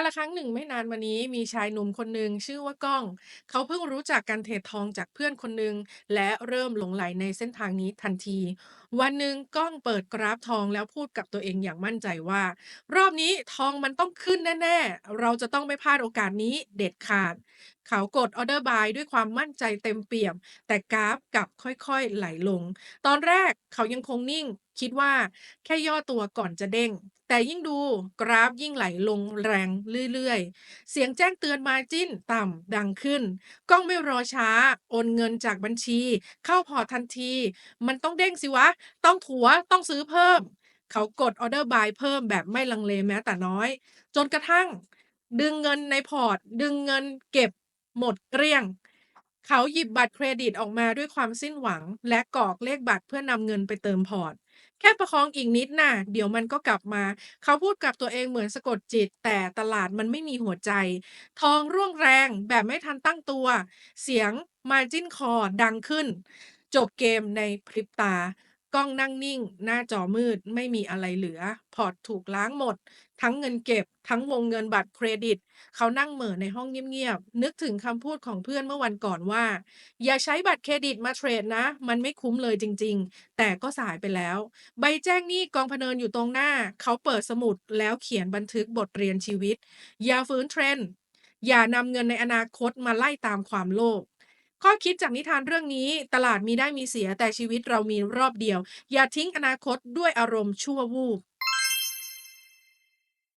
าลครั้งหนึ่งไม่นานมานี้มีชายหนุ่มคนหนึ่งชื่อว่าก้อง เขาเพิ่งรู้จักการเทรดทองจากเพื่อนคนหนึ่งและเริ่มหลงใหลในเส้นทางนี้ทันที วันหนึ่งก้องเปิดกราฟทองแล้วพูดกับตัวเองอย่างมั่นใจว่า รอบนี้ทองมันต้องขึ้นแน่ ๆ เราจะต้องไม่พลาดโอกาสนี้เด็ดขาด เขากดออเดอร์บายด้วยความมั่นใจเต็มเปี่ยม แต่กราฟกลับค่อยๆไหลลง ตอนแรกเขายังคงนิ่งคิดว่าแค่ย่อตัวก่อนจะเด้ง แต่ยิ่งดูกราฟยิ่งไหลลงแรงเรื่อยๆ เสียงแจ้งเตือนมาจิ้นต่ำดังขึ้น กล้องไม่รอช้า โอนเงินจากบัญชี เข้าพอร์ตทันที มันต้องเด้งสิวะ ต้องถัวต้องซื้อเพิ่ม เขากดออเดอร์บายเพิ่มแบบไม่ลังเลแม้แต่น้อย จนกระทั่ง ดึงเงินในพอร์ต ดึงเงินเก็บหมดเกลี้ยง เขาหยิบบัตรเครดิตออกมาด้วยความสิ้นหวัง และกรอกเลขบัตรเพื่อนำเงินไปเติมพอร์ต แค่ประคองอีกนิดน่ะ เดี๋ยวมันก็กลับมา เขาพูดกับตัวเองเหมือนสะกดจิต แต่ตลาดมันไม่มีหัวใจ ทองร่วงแรงแบบไม่ทันตั้งตัว เสียง Margin Call ดังขึ้น จบเกมในพริบตา กล้องนั่งนิ่ง หน้าจอมืดไม่มีอะไรเหลือ พอร์ตถูกล้างหมด ทั้งเงินเก็บ ทั้งวงเงินบัตรเครดิต เขานั่งเหม่อในห้องเงียบๆ นึกถึงคำพูดของเพื่อนเมื่อวันก่อนว่า อย่าใช้บัตรเครดิตมาเทรดนะ มันไม่คุ้มเลยจริงๆ แต่ก็สายไปแล้ว ใบแจ้งหนี้กองพเนินอยู่ตรงหน้า เขาเปิดสมุดแล้วเขียนบันทึกบทเรียนชีวิต อย่าฝืนเทรนด์อย่านำเงินในอนาคตมาไล่ตามความโลภ ข้อคิดจากนิทานเรื่องนี้ ตลาดมีได้มีเสียแต่ชีวิตเรามีรอบเดียว อย่าทิ้งอนาคตด้วยอารมณ์ชั่ววูบ